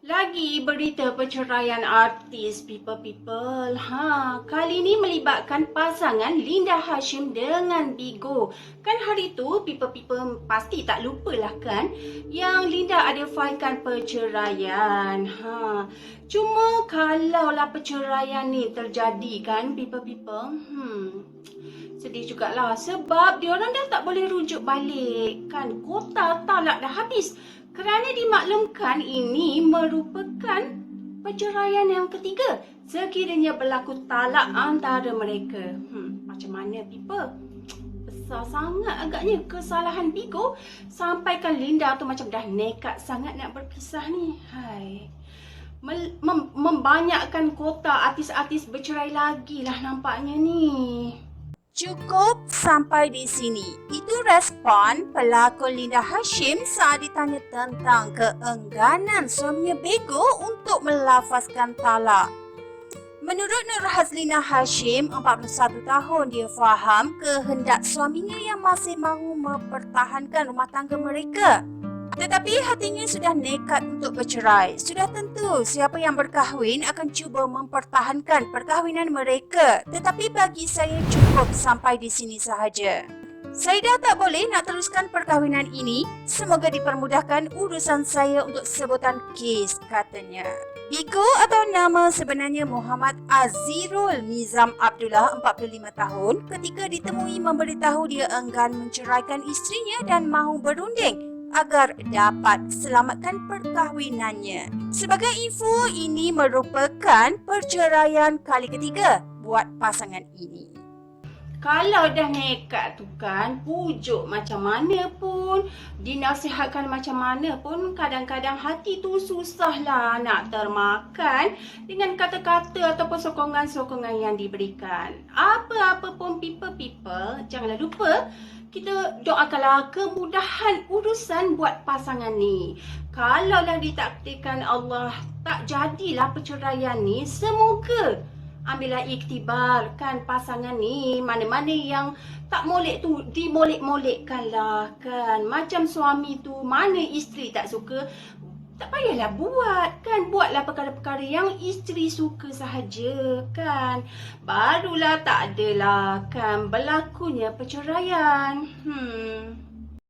Lagi berita perceraian artis People People. Ha, kali ini melibatkan pasangan Linda Hashim dengan Bigo. Kan hari tu People People pasti tak lupalah kan yang Linda ada failkan perceraian. Ha, cuma kalaulah perceraian ni terjadi kan People People. Hmm. Sedih jugalah sebab diorang dah tak boleh rujuk balik kan kota talak dah habis kerana dimaklumkan ini merupakan perceraian yang ketiga sekiranya berlaku talak antara mereka. Hmm, macam mana people? Besar sangat agaknya kesalahan Bigo sampaikan Linda tu macam dah nekat sangat nak berpisah ni. Hai. Membanyakkan kota artis-artis bercerai lagi lah nampaknya ni. Cukup sampai di sini. Itu respon pelakon Linda Hashim saat ditanya tentang keengganan suaminya Bego untuk melafazkan talak. Menurut Nur Hazlina Hashim, 41 tahun, dia faham kehendak suaminya yang masih mahu mempertahankan rumah tangga mereka. Tetapi hatinya sudah nekat untuk bercerai. Sudah tentu siapa yang berkahwin akan cuba mempertahankan perkahwinan mereka. Tetapi bagi saya cukup sampai di sini sahaja. Saya dah tak boleh nak teruskan perkahwinan ini. Semoga dipermudahkan urusan saya untuk sebutan kes katanya. Bigo atau nama sebenarnya Muhammad Azirul Nizam Abdullah 45 tahun ketika ditemui memberitahu dia enggan menceraikan isterinya dan mahu berunding agar dapat selamatkan perkahwinannya. Sebagai info, ini merupakan perceraian kali ketiga buat pasangan ini. Kalau dah nekat tu kan, pujuk macam mana pun, dinasihatkan macam mana pun, kadang-kadang hati tu susahlah nak termakan dengan kata-kata ataupun sokongan-sokongan yang diberikan. Apa-apa pun people-people, janganlah lupa kita doakanlah kemudahan urusan buat pasangan ni. Kalaulah ditakdirkan Allah tak jadilah perceraian ni, semoga ambillah iktibar kan pasangan ni mana-mana yang tak molek tu dimolek-molekkan lah kan. Macam suami tu mana isteri tak suka tak payahlah buat kan. Buatlah perkara-perkara yang isteri suka sahaja kan. Barulah tak adalah kan berlakunya perceraian. Hmm